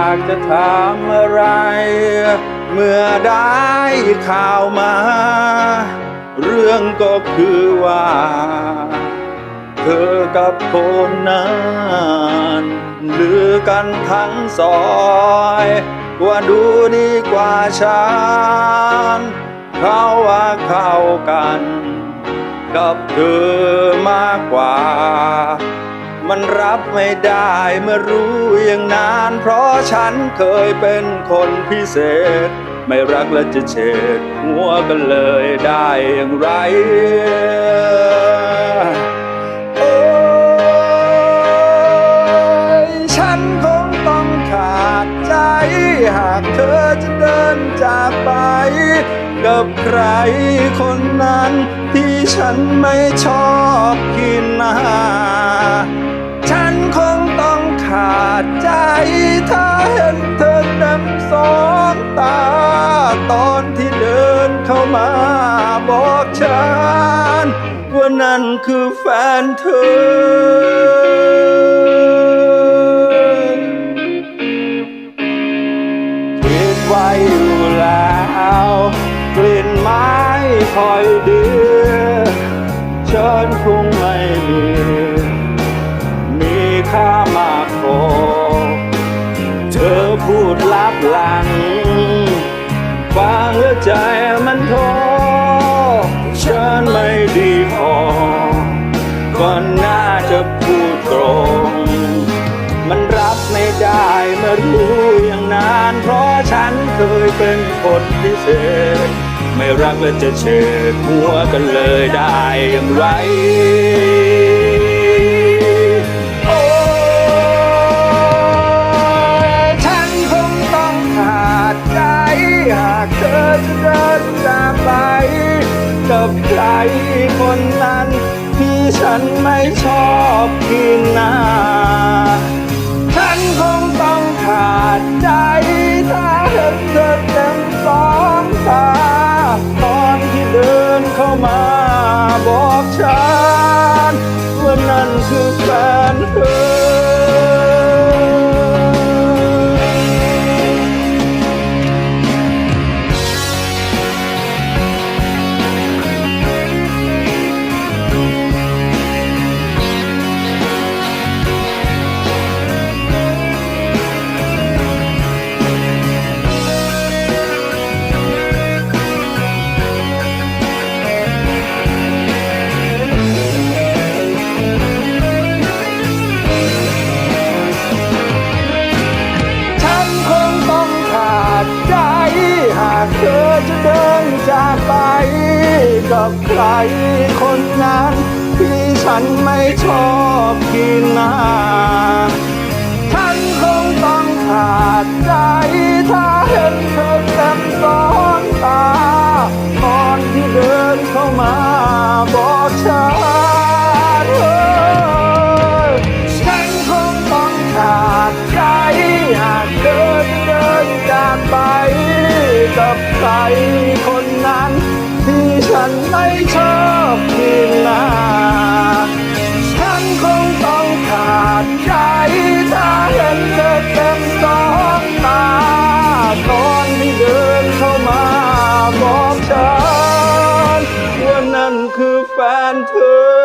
ากจะถามอะไร เมื่อได้ข่าวมา เรื่องก็คือว่า เธอกับคนนั้นลือกันทั้งซอยว่าดูดีกว่าฉันเขาว่าเข้ากัน กับเธอมากกว่า มันรับไม่ได้เมื่อรู้อย่างนาน เพราะฉันเคยเป็นคนพิเศษ ไม่รักและจะเฉดหัวกันเลยได้อย่างไรโอ้ฉันคงต้องขาดใจ หากเธอจะเดินจากไป กับใครคนนั้นที่ฉันไม่ชอบกินอาหาร มาบอกฉันว่านั่นคือแฟนเธอคิดไว้อยู่แล้วกลิ่นไม้คอยดีเชิญคงไม่มีมีค่ามากพอเธอพูดลับหลัง ฟังแล้วใจมันท้อฉันไม่ดีพอก็น่าจะพูดตรง มันรับไม่ได้เมื่อรู้อย่างนานเพราะฉันเคยเป็นคนพิเศษ ไม่รักและจะเฉดหัวกันเลยได้อย่างไร จะเดินจากไป กับใครคนนั้น ที่ฉันไม่ชอบกินนาฉันคงต้องขาดใจ ถ้าเห็นเธอเต็มสองตาตอนที่เดินเข้ามาบอกฉันว่านั่นคือแฟนเธอากเธอจะเดินจากไป กับใครคนนั้น ที่ฉันไม่ชอบกิน ไม่ชอบกินนาฉันคงต้องขาดใจถ้าเห็นเธอเต็มสองตาตอนที่เดินเข้ามาบอกฉันว่านั่นคือแฟนเธอ